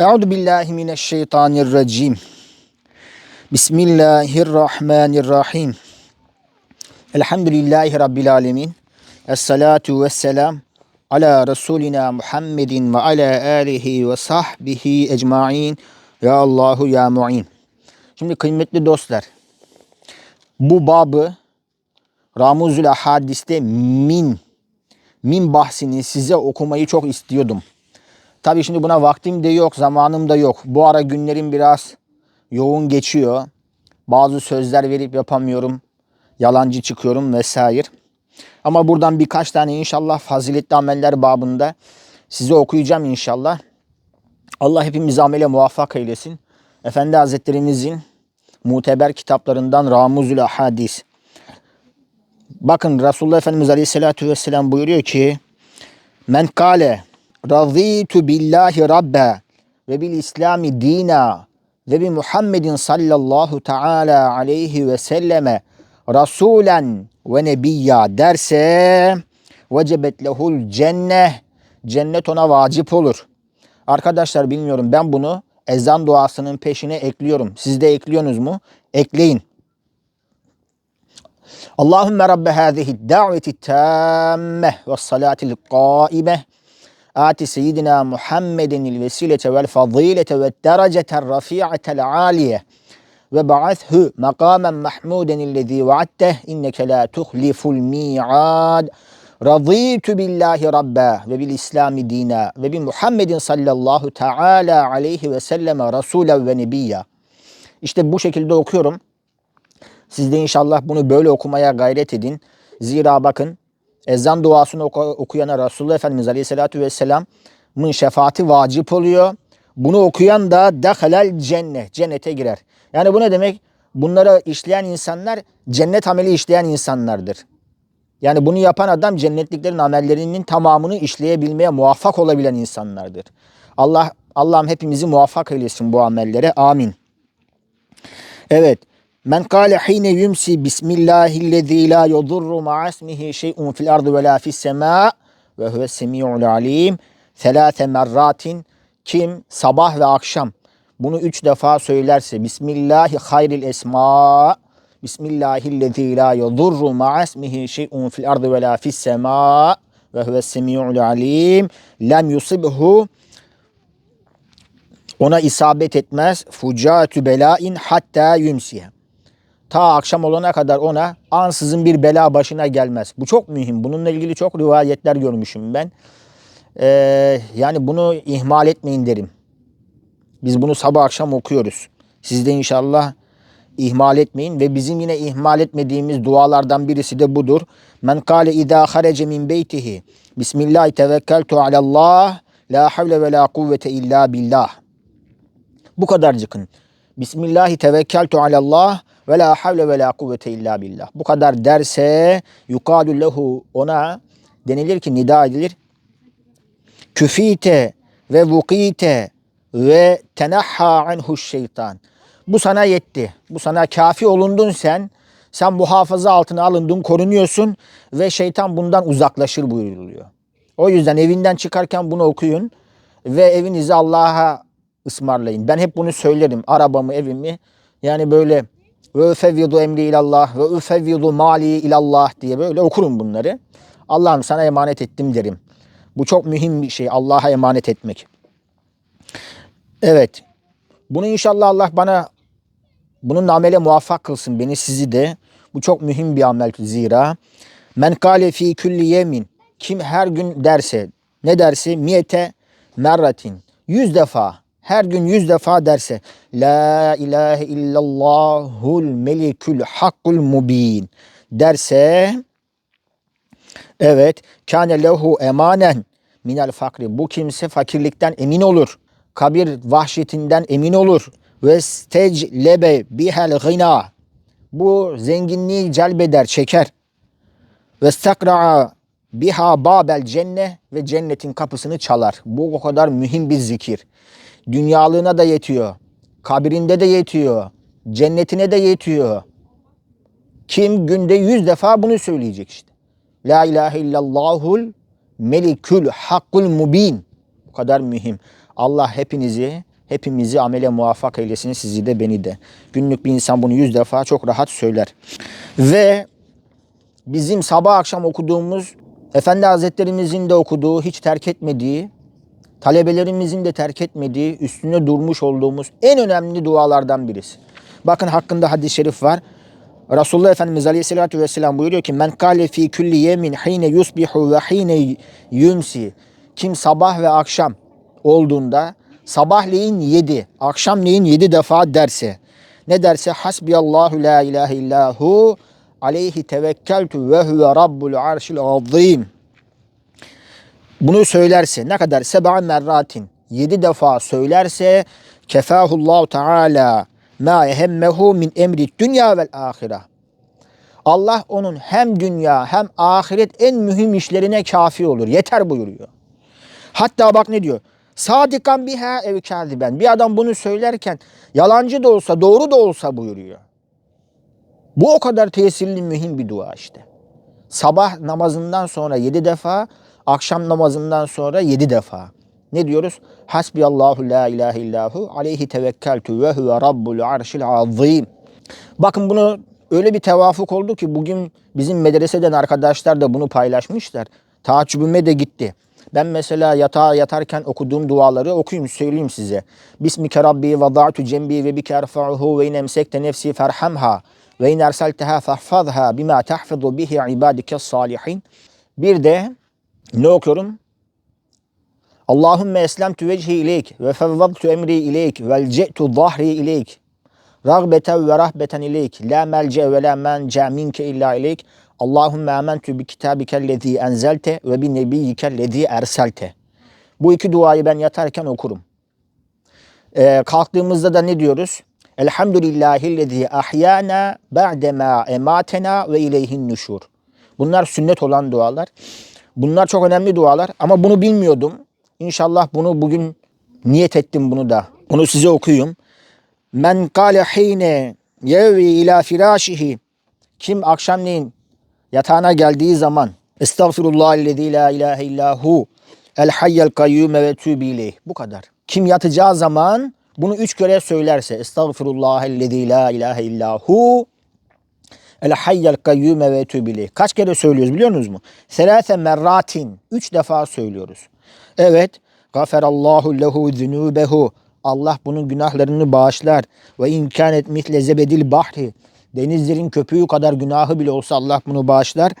Euzu billahi mineşşeytanirracim. Bismillahirrahmanirrahim. Elhamdülillahi rabbil alamin. Essalatu vesselam ala Resulina Muhammedin ve ala alihi ve sahbihi ecmain. Ya Allahu ya Muin. Şimdi kıymetli dostlar, bu babı Ramuzül Hadis'te min min bahsini size okumayı çok istiyordum. Tabii şimdi buna vaktim de yok, zamanım da yok. Bu ara günlerim biraz yoğun geçiyor. Bazı sözler verip yapamıyorum. Yalancı çıkıyorum vesaire. Ama buradan birkaç tane inşallah faziletli ameller babında size okuyacağım inşallah. Allah hepimizi amele muvaffak eylesin. Efendi Hazretlerimizin muteber kitaplarından Ramuzül Hadis. Bakın Resulullah Efendimiz Aleyhisselatü Vesselam buyuruyor ki Men kale Raditu billahi rabbe ve bil İslami dina ve bi Muhammedin sallallahu teala aleyhi ve selleme rasulen ve nebiyya derse vecebet lehul cenneh cennet ona vacip olur. Arkadaşlar bilmiyorum ben bunu ezan duasının peşine ekliyorum. Siz de ekliyorsunuz mu? Ekleyin. Allahümme Rabbe hâzihi da'veti tâmmeh ve salâtil qâimeh آت سيدنا محمد الوسيلة والفضيلة والدرجة الرفيعة العالية وبعثه مقاما محمودا الذي وعدته إنك لا تخلف الميعاد رضيت بالله ربا وبالإسلام دينا وبمحمد صلى الله تعالى عليه وسلم رسولا ونبيا İşte bu şekilde okuyorum. Siz de inşallah bunu böyle okumaya gayret edin. Zira bakın ezan duasını oku, okuyana Resulullah Efendimiz Aleyhisselatü Vesselam'ın şefaati vacip oluyor. Bunu okuyan da dehalel cennet, cennete girer. Yani bu ne demek? Bunları işleyen insanlar cennet ameli işleyen insanlardır. Yani bunu yapan adam cennetliklerin amellerinin tamamını işleyebilmeye muvaffak olabilen insanlardır. Allah Allah'ım hepimizi muvaffak eylesin bu amellere. Amin. Evet. Men kâle hîne yumsi bismillahillezî lâ yudurru ma'asmihi şey'un fil ardı ve lâ fis semâ ve huves semî'ul alîm. Selâse merratin kim sabah ve akşam bunu üç defa söylerse Bismillahi hayril esma Bismillahillezî lâ yudurru ma'asmihi şey'un fil ardı ve lâ fis semâ ve huves semî'ul alîm. Lem yusibhu ona isabet etmez. Fucatü belain hatta yumsiye ta akşam olana kadar ona ansızın bir bela başına gelmez. Bu çok mühim. Bununla ilgili çok rivayetler görmüşüm ben. Ee, yani bunu ihmal etmeyin derim. Biz bunu sabah akşam okuyoruz. Siz de inşallah ihmal etmeyin ve bizim yine ihmal etmediğimiz dualardan birisi de budur. Men kâle idâ harece min beytihi Bismillah tevekkeltu alallah la havle ve la kuvvete illa billah. Bu kadarcıkın. Bismillahi tevekkeltu alallah ve la havle ve la kuvvete illa billah. Bu kadar derse yukalu lehu ona denilir ki nida edilir. Küfite ve vukite ve tenahha anhu şeytan. Bu sana yetti. Bu sana kafi olundun sen. Sen muhafaza altına alındın, korunuyorsun ve şeytan bundan uzaklaşır buyuruluyor. O yüzden evinden çıkarken bunu okuyun ve evinizi Allah'a ısmarlayın. Ben hep bunu söylerim. Arabamı, evimi yani böyle ve üfevvidu emri ilallah ve üfevvidu mali ilallah diye böyle okurum bunları. Allah'ım sana emanet ettim derim. Bu çok mühim bir şey Allah'a emanet etmek. Evet. Bunu inşallah Allah bana bunun amele muvaffak kılsın beni sizi de. Bu çok mühim bir amel zira. Men kale fi külli yemin. Kim her gün derse ne derse miyete merratin. Yüz defa her gün yüz defa derse La ilahe illallahul melikül hakkul mubin derse evet kâne lehu emanen minel fakri bu kimse fakirlikten emin olur. Kabir vahşetinden emin olur. Ve steclebe bihel gına bu zenginliği celbeder, çeker. Ve stakra'a biha babel cenne ve cennetin kapısını çalar. Bu o kadar mühim bir zikir. Dünyalığına da yetiyor. Kabirinde de yetiyor. Cennetine de yetiyor. Kim günde yüz defa bunu söyleyecek işte. La ilahe illallahul melikül hakkul mubin. Bu kadar mühim. Allah hepinizi, hepimizi amele muvaffak eylesin sizi de beni de. Günlük bir insan bunu yüz defa çok rahat söyler. Ve bizim sabah akşam okuduğumuz, Efendi Hazretlerimizin de okuduğu, hiç terk etmediği, talebelerimizin de terk etmediği, üstüne durmuş olduğumuz en önemli dualardan birisi. Bakın hakkında hadis-i şerif var. Resulullah Efendimiz Aleyhisselatü Vesselam buyuruyor ki men kâle fî külli yemin hine yusbihu ve hine yumsi kim sabah ve akşam olduğunda sabahleyin yedi, akşamleyin yedi defa derse ne derse hasbiyallahu la ilahe illahu aleyhi tevekkeltu ve huve rabbul arşil azim bunu söylerse ne kadar seba merratin yedi defa söylerse kefahullahu teala ma ehemmehu min emri dünya vel ahire. Allah onun hem dünya hem ahiret en mühim işlerine kafi olur. Yeter buyuruyor. Hatta bak ne diyor? Sadikan biha ev kâziben. Bir adam bunu söylerken yalancı da olsa doğru da olsa buyuruyor. Bu o kadar tesirli mühim bir dua işte. Sabah namazından sonra yedi defa, akşam namazından sonra yedi defa. Ne diyoruz? Hasbiyallahu la ilahe illahu aleyhi tevekkeltu ve huve rabbul arşil azim. Bakın bunu öyle bir tevafuk oldu ki bugün bizim medreseden arkadaşlar da bunu paylaşmışlar. Taaccübüme de gitti. Ben mesela yatağa yatarken okuduğum duaları okuyayım söyleyeyim size. Bismike Rabbi vada'tu cembi ve bike erfa'uhu ve in emsekte nefsi ferhamha ve in erselteha fahfazha bima tahfizu bihi ibadike salihin. Bir de ne okuyorum? Allahümme eslemtu vecihi ileyk ve fevvadtu emri ileyk vel ce'tu zahri ileyk. Ragbeten ve rahbeten ileyk. La melce ve la mence minke illa ileyk. Allahümme amentu bi kitabikellezi enzelte ve bi nebiyyikellezi erselte. Bu iki duayı ben yatarken okurum. Ee, kalktığımızda da ne diyoruz? Elhamdülillahillezî ahyana ba'dema ematena ve ileyhin nuşur. Bunlar sünnet olan dualar. Bunlar çok önemli dualar ama bunu bilmiyordum. İnşallah bunu bugün niyet ettim bunu da. Bunu size okuyayım. Men kâle hîne yevi ila firâşihi. Kim akşamleyin yatağına geldiği zaman Estağfirullahellezî la ilahe illahu el hayyel kayyume ve ileyh. Bu kadar. Kim yatacağı zaman bunu üç kere söylerse Estağfirullahellezî la ilahe illahu El hayyel kayyume ve tübili. Kaç kere söylüyoruz biliyor musunuz mu? Selase merratin. Üç defa söylüyoruz. Evet. Gaferallahu lehu zunubehu. Allah bunun günahlarını bağışlar. Ve imkanet mitle zebedil bahri. Denizlerin köpüğü kadar günahı bile olsa Allah bunu bağışlar.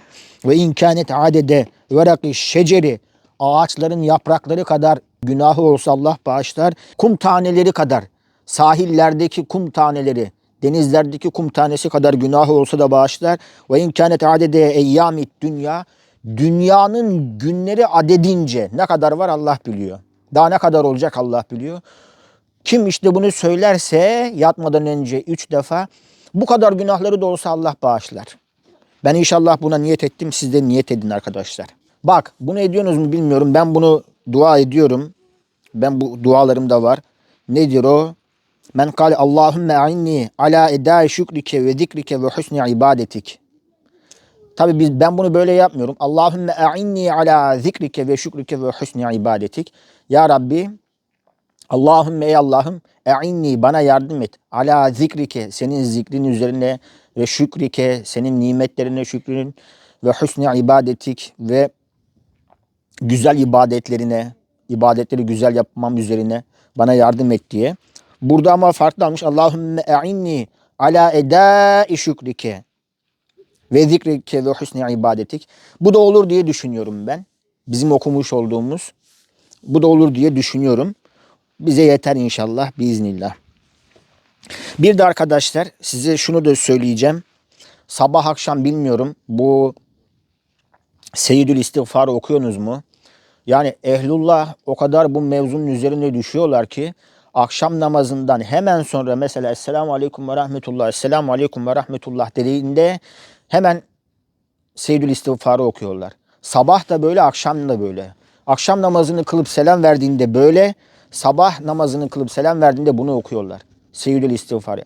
Ve imkanet adede veraki şeceri. Ağaçların yaprakları kadar günahı olsa Allah bağışlar. Kum taneleri kadar. Sahillerdeki kum taneleri denizlerdeki kum tanesi kadar günahı olsa da bağışlar. Ve imkanet adede eyyamit dünya. Dünyanın günleri adedince ne kadar var Allah biliyor. Daha ne kadar olacak Allah biliyor. Kim işte bunu söylerse yatmadan önce üç defa bu kadar günahları da olsa Allah bağışlar. Ben inşallah buna niyet ettim. Siz de niyet edin arkadaşlar. Bak bunu ediyorsunuz mu bilmiyorum. Ben bunu dua ediyorum. Ben bu dualarım da var. Nedir o? Men kâle Allahümme a'inni ala edâi şükrike ve zikrike ve husni ibadetik. Tabi biz ben bunu böyle yapmıyorum. Allahümme a'inni ala zikrike ve şükrike ve husni ibadetik. Ya Rabbi Allahümme ey Allah'ım e'inni bana yardım et. Ala zikrike senin zikrin üzerine ve şükrike senin nimetlerine şükrün ve husni ibadetik ve güzel ibadetlerine ibadetleri güzel yapmam üzerine bana yardım et diye. Burada ama farklı almış. Allahümme e'inni ala edâi şükrike ve zikrike ve husni ibadetik. Bu da olur diye düşünüyorum ben. Bizim okumuş olduğumuz. Bu da olur diye düşünüyorum. Bize yeter inşallah biiznillah. Bir de arkadaşlar size şunu da söyleyeceğim. Sabah akşam bilmiyorum bu Seyyidül İstiğfar'ı okuyorsunuz mu? Yani ehlullah o kadar bu mevzunun üzerine düşüyorlar ki akşam namazından hemen sonra mesela Esselamu Aleyküm ve Rahmetullah, Esselamu Aleyküm ve Rahmetullah dediğinde hemen Seyyidül İstiğfar'ı okuyorlar. Sabah da böyle, akşam da böyle. Akşam namazını kılıp selam verdiğinde böyle, sabah namazını kılıp selam verdiğinde bunu okuyorlar. Seyyidül İstiğfar'ı.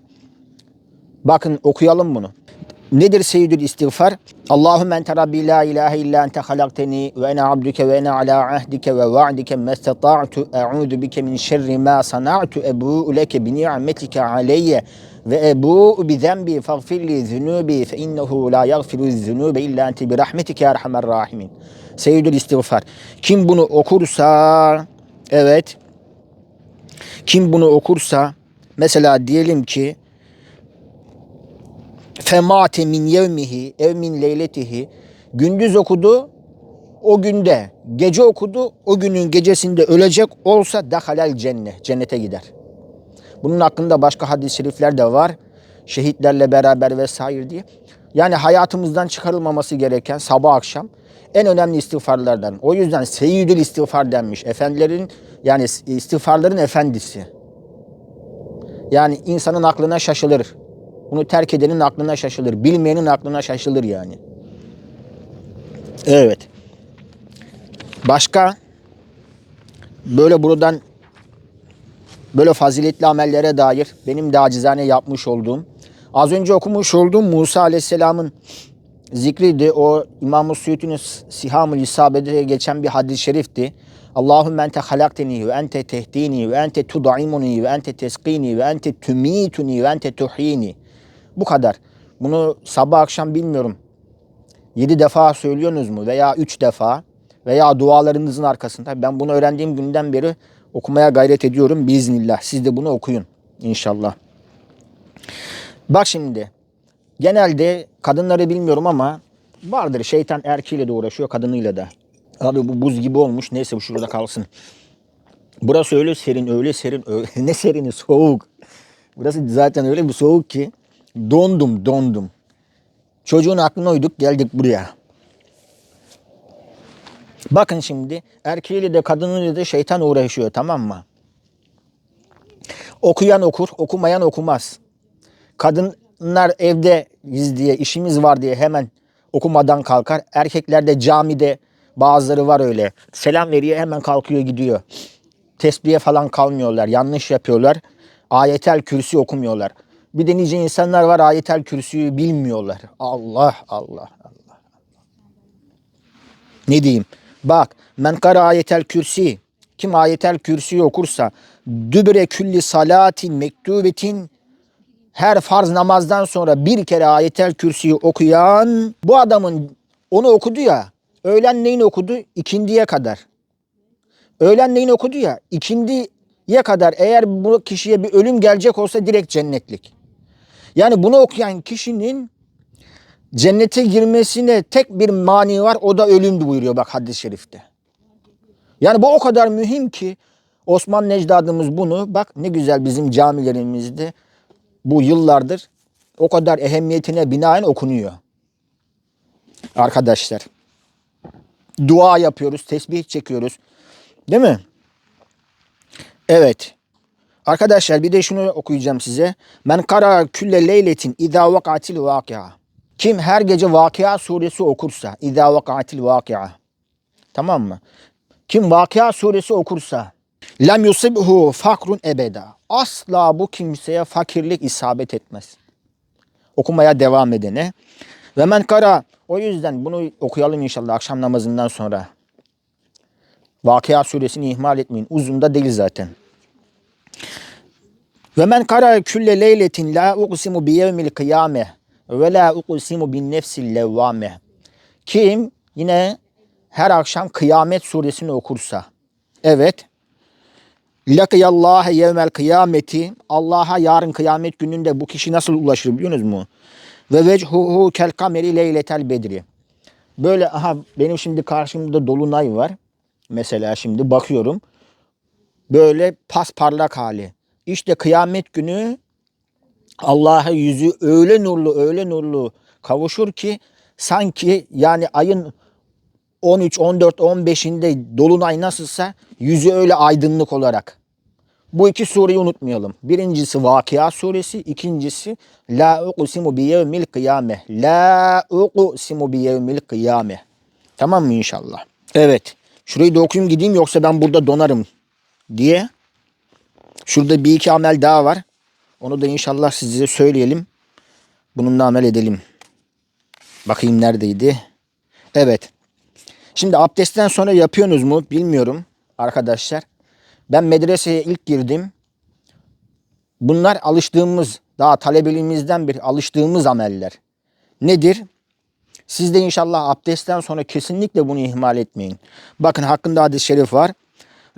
Bakın okuyalım bunu. Nedir seyyidül istiğfar? Allahümme ente rabbi la ilahe illa ente halakteni ve ene abduke ve ene ala ahdike ve va'dike mestata'tu e'udu bike min şerri ma sana'tu ebu'u leke bi ni'metike aleyye ve ebu'u bi zenbi faghfirli zunubi fe innehu la yaghfiru zunube illa ente bi rahmetike erhamer rahimin. Seyyidül istiğfar. Kim bunu okursa evet kim bunu okursa mesela diyelim ki femate min yevmihi ev min leyletihi gündüz okudu o günde gece okudu o günün gecesinde ölecek olsa dehalel cennet cennete gider. Bunun hakkında başka hadis-i şerifler de var. Şehitlerle beraber vesaire diye. Yani hayatımızdan çıkarılmaması gereken sabah akşam en önemli istiğfarlardan. O yüzden seyyidül istiğfar denmiş. Efendilerin yani istiğfarların efendisi. Yani insanın aklına şaşılır. Bunu terk edenin aklına şaşılır. Bilmeyenin aklına şaşılır yani. Evet. Başka böyle buradan böyle faziletli amellere dair benim de acizane yapmış olduğum az önce okumuş olduğum Musa Aleyhisselam'ın zikriydi. O İmam-ı Suyuti'nin Sihamul İsabe'de geçen bir hadis-i şerifti. Allahümme ente halakteni ve ente tehdini ve ente tud'imuni ve ente teskini ve ente tümituni ve ente tuhyini. Bu kadar. Bunu sabah akşam bilmiyorum. Yedi defa söylüyorsunuz mu veya üç defa veya dualarınızın arkasında. Ben bunu öğrendiğim günden beri okumaya gayret ediyorum biiznillah. Siz de bunu okuyun inşallah. Bak şimdi genelde kadınları bilmiyorum ama vardır şeytan erkeğiyle de uğraşıyor kadınıyla da. Abi bu buz gibi olmuş neyse bu şurada kalsın. Burası öyle serin öyle serin öyle ne serini soğuk. Burası zaten öyle bir soğuk ki dondum dondum. Çocuğun aklına uyduk geldik buraya. Bakın şimdi erkeğiyle de kadınıyla da şeytan uğraşıyor tamam mı? Okuyan okur, okumayan okumaz. Kadınlar evde biz diye işimiz var diye hemen okumadan kalkar. Erkekler de camide bazıları var öyle. Selam veriyor hemen kalkıyor gidiyor. Tesbihe falan kalmıyorlar. Yanlış yapıyorlar. Ayetel kürsü okumuyorlar. Bir de nice insanlar var ayetel kürsüyü bilmiyorlar. Allah Allah Allah. Ne diyeyim? Bak men kara ayetel kürsi kim ayetel kürsüyü okursa dübre külli salatin mektubetin her farz namazdan sonra bir kere ayetel kürsüyü okuyan bu adamın onu okudu ya öğlenleyin okudu ikindiye kadar. Öğlenleyin okudu ya ikindiye kadar eğer bu kişiye bir ölüm gelecek olsa direkt cennetlik. Yani bunu okuyan kişinin cennete girmesine tek bir mani var o da ölümdü buyuruyor bak hadis-i şerifte. Yani bu o kadar mühim ki Osman Necdadımız bunu bak ne güzel bizim camilerimizde bu yıllardır o kadar ehemmiyetine binaen okunuyor. Arkadaşlar dua yapıyoruz, tesbih çekiyoruz. Değil mi? Evet. Arkadaşlar bir de şunu okuyacağım size. Men kara külle leyletin idâ vakatil vâkia. Kim her gece Vakia suresi okursa, idâ vakatil vâkia. Tamam mı? Kim Vakia suresi okursa, lem yusibhu fakrun ebeda. Asla bu kimseye fakirlik isabet etmez. Okumaya devam edene. Ve men kara, o yüzden bunu okuyalım inşallah akşam namazından sonra. Vakia suresini ihmal etmeyin. Uzun da değil zaten. Ve men kara külle leyletin la uqsimu bi yevmil kıyame ve la uqsimu bin nefsil levvame. Kim yine her akşam kıyamet suresini okursa. Evet. Lakiyallâhe yevmel kıyameti. Allah'a yarın kıyamet gününde bu kişi nasıl ulaşır biliyorsunuz mu? Ve vechuhu kel kameri leyletel bedri. Böyle aha benim şimdi karşımda dolunay var. Mesela şimdi bakıyorum. Böyle pasparlak hali. İşte kıyamet günü Allah'a yüzü öyle nurlu öyle nurlu kavuşur ki sanki yani ayın 13, 14, 15'inde dolunay nasılsa yüzü öyle aydınlık olarak. Bu iki sureyi unutmayalım. Birincisi Vakia suresi, ikincisi La uqsimu bi yevmil kıyame. La uqsimu bi yevmil kıyame. Tamam mı inşallah? Evet. Şurayı da okuyayım gideyim yoksa ben burada donarım diye. Şurada bir iki amel daha var. Onu da inşallah size söyleyelim. Bununla amel edelim. Bakayım neredeydi? Evet. Şimdi abdestten sonra yapıyorsunuz mu bilmiyorum arkadaşlar. Ben medreseye ilk girdim. Bunlar alıştığımız, daha talebeliğimizden bir alıştığımız ameller. Nedir? Siz de inşallah abdestten sonra kesinlikle bunu ihmal etmeyin. Bakın hakkında hadis-i şerif var.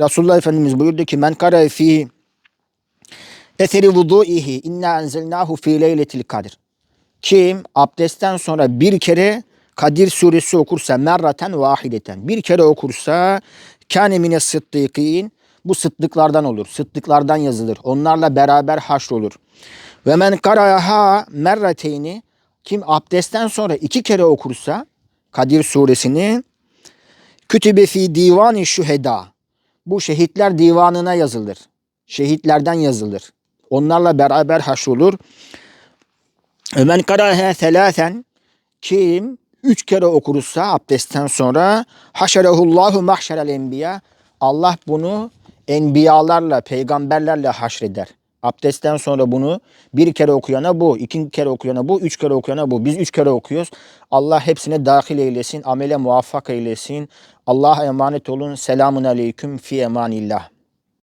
Resulullah Efendimiz buyurdu ki men kara fi eseri vudu'ihi inna enzelnahu fi leyletil kadir. Kim abdestten sonra bir kere Kadir suresi okursa merraten vahideten bir kere okursa kâne mine sıddıkîn bu sıddıklardan olur. Sıddıklardan yazılır. Onlarla beraber haşrolur. Ve men karaha merrateyni kim abdestten sonra iki kere okursa Kadir suresini kütübe fi divani şüheda bu şehitler divanına yazılır. Şehitlerden yazılır. Onlarla beraber haşrolur. Ömen karaha selasen kim üç kere okursa abdestten sonra haşerehullahu mahşerel enbiya Allah bunu enbiyalarla, peygamberlerle haşreder. Abdestten sonra bunu bir kere okuyana bu, iki kere okuyana bu, üç kere okuyana bu. Biz üç kere okuyoruz. Allah hepsine dahil eylesin, amele muvaffak eylesin. Allah'a emanet olun. Selamun aleyküm fi emanillah.